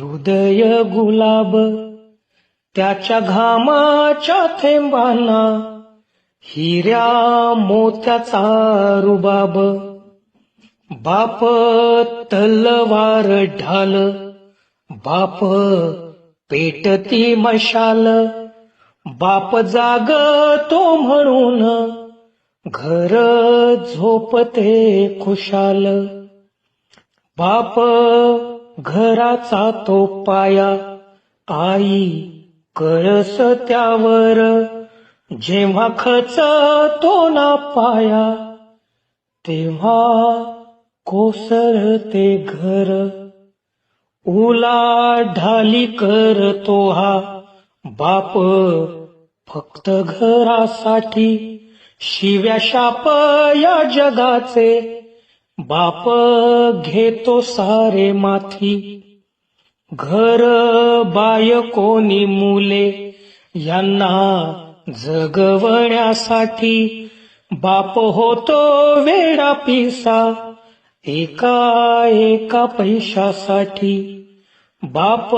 हृदय गुलाब त्याच्या घामाच्या थेंबांना हिऱ्या मोत्याचा रुबाब. बाप तलवार ढाल बाप पेटती मशाल. बाप जागतो म्हणून घर झोपते खुशाल. बाप घराचा तो पाया. आई कळस त्यावर. जेव्हा खच तो ना पाया तेव्हा कोसळते घर. उला ढाली करतो हा बाप फक्त घरासाठी. शिव्या शाप या जगाचे. बाप घेतो सारे माथी घर बाय कोणी मुले यांना जगवण्यासाठी बाप होतो वेडा पिसा एका एका पैशासाठी. बाप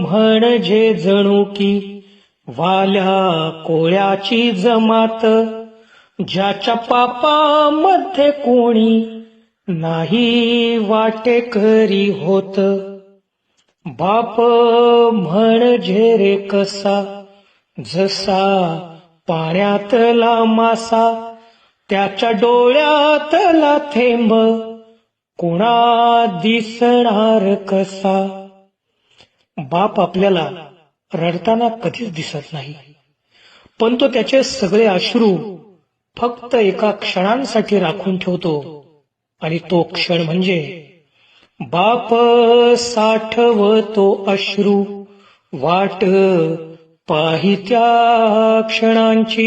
म्हणजे जणू की वाल्या कोळ्याची जमात ज्याच्या पापामध्ये कोणी नाही वाटेकरी होत. बाप म्हणजे रे कसा जसा पाण्यातला मासा त्याच्या डोळ्यातला थेंब कुणा दिसणार कसा. बाप आपल्याला रडताना कधीच दिसत नाही पण तो त्याचे सगळे अश्रू फक्त एका क्षणांसाठी राखून ठेवतो. आणि तो क्षण म्हणजे बाप साठवतो अश्रू वाट पाहित्या क्षणांची.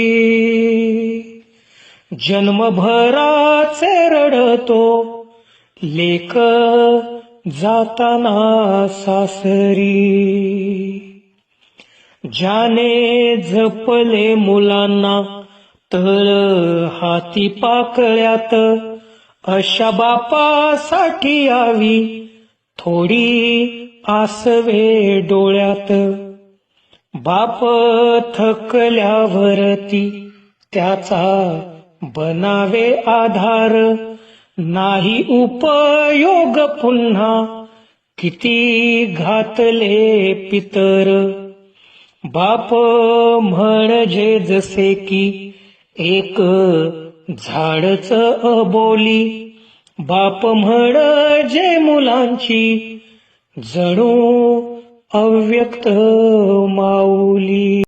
जन्मभराचे रडतो लेख जाताना सासरी. ज्याने जपले मुलांना तळ हाती पाकळ्यात अशा बापासाठी यावी. थोडी आसवे डोळ्यात. बाप थकल्यावरती त्याचा बनावे आधार. नाही उपयोग पुन्हा किती घातले पितर. बाप म्हणजे जसे की एक झाडच अबोली. बाप म्हणजे मुलांची जणू अव्यक्त माऊली.